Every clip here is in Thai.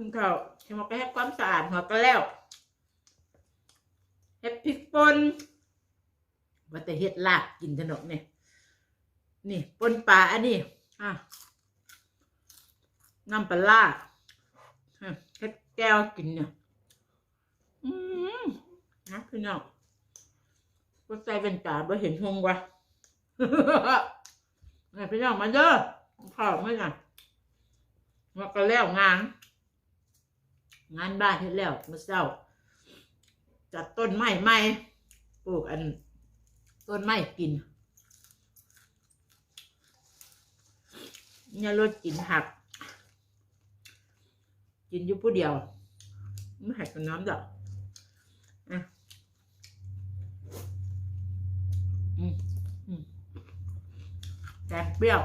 คุณเขาเห็นว่าไปให้ความสะอาดหัวก็แล้วเฮ็ดพริกป่นว่าแต่เฮ็ดลาบกินถนกเนี่ยนี่ป่นปลาอันนี้อะน้ำปลาเฮ็ดแก้วกินเนี่ยอืมนะพี่น้องก็ใส่เป็นตาบ่เห็นหงวะนี่พี่น้องมาเด้อข้าวไม่น่ะมาก็แล้วงาน งานบ้านเฮ็ดแล้วเมื่อเช้าจัดต้นไม้ใหม่ปลูกอัน ต้นไม้กินเนี่ยรถกินหัก กินอยู่ผู้เดียวไม่หักกับน้ำดอกอะอืมอืมแกงเปรี้ยว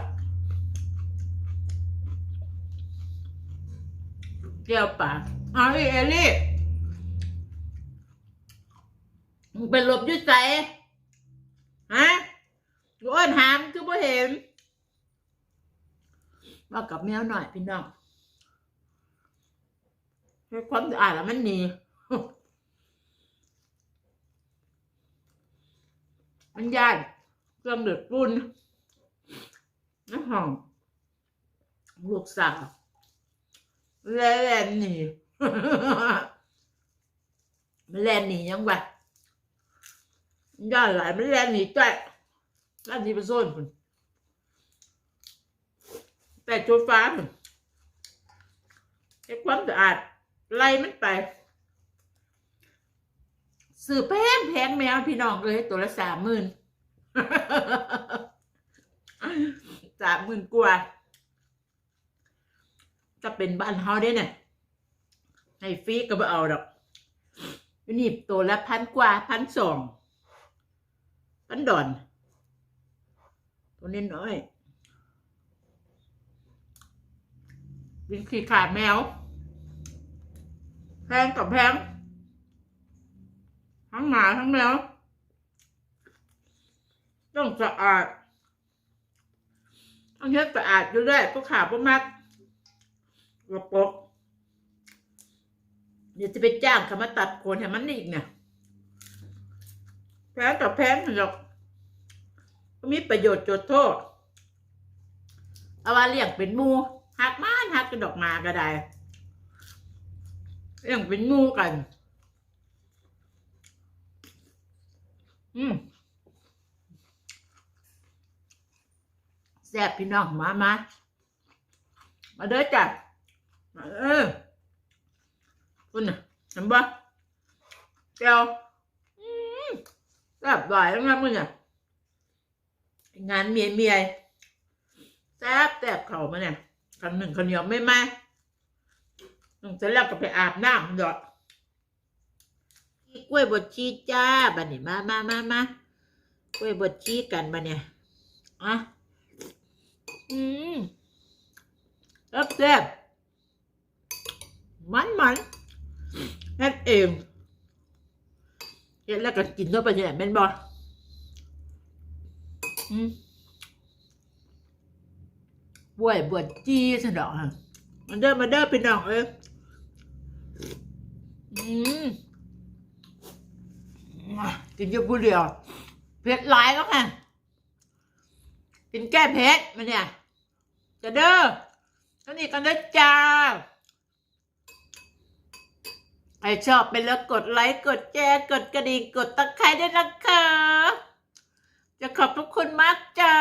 เปรี้ยวปากเอาอีเอลี่มึงเป็นหลบยุ่ใสฮะกูอ้วนหามคือบ่เห็นมากับแมวหน่อยพี่น้องให้ความสะอาดแล้วมันหนีมันยากเครื่องเดือดรุ่นน้ำหอมลูกสาว แล่นหนีมันแล่นหนียังวะย่าหลายมันแล่นหนีจ้ะล้านนี้เป็นโซนคุณแต่โจฟ้าคุณให้ความสะอาดไล่มันไปซื้อแพงแพงแมวพี่น้องเลยตัวละสามหมื่นสามหมื่นกว่า จะเป็นบ้านเฮาได้เนี่ยให้ฟรีก็บ่เอาดอกนี่ตัวละพันกว่าพันสองพันดอนตัวนี้น้อยวินขี้ขาดแมวแพงกับแพงทั้งหมาทั้งแมวต้องสะอาดต้องเฮ็ดสะอาดอยู่ด้วยพวกขาพวกมัก กระปกเดี๋ยวจะไปจ้างเขามาตัดโคนให้มันอีกเนี่ยแพงกับแพงหรอกก็มีประโยชน์จดโทษ เอาว่าเลี้ยงเป็นมูหักไม้หักกระดอกมาก็ได้เลี้ยงเป็นมูกัน อืมแซ่บพี่น้องมามามาเด้อจ้ะ มาเออคุณน่ะเห็นปะแก้วอืมแซ่บหวานแล้วนะมึงอะงานเมียเมียแซ่บแซ่บเข่ามาเนี่ยคันหนึ่งคันเหนียวไม่ไหมต้องเสร็จแล้วก็ไปอาบน้ำดอกกล้วยบดชีจ้าบันนี้มามามามากล้วยบดชีกันบันเนี่ยอะอืมแซ่บแซ่บ มันมันเฮ็ดเองเฮ็ดแล้วก็กินเข้าไปเนี่ยแม่นบอล้วยบดจีสนอกฮะมาเด้อมาเด้อพี่น้องเอ้ยกินอยู่ผู้เดียวเผ็ดหลายแล้วค่ะกินแก้เผ็ดมันเนี่ยจะเด้อท่านี้กันนะจ้า ใครชอบไปแล้วกดไลค์กดแชร์กดกระดิ่งกดตะไคร้ด้วยนะคะ จะขอบพระคุณมากจ้า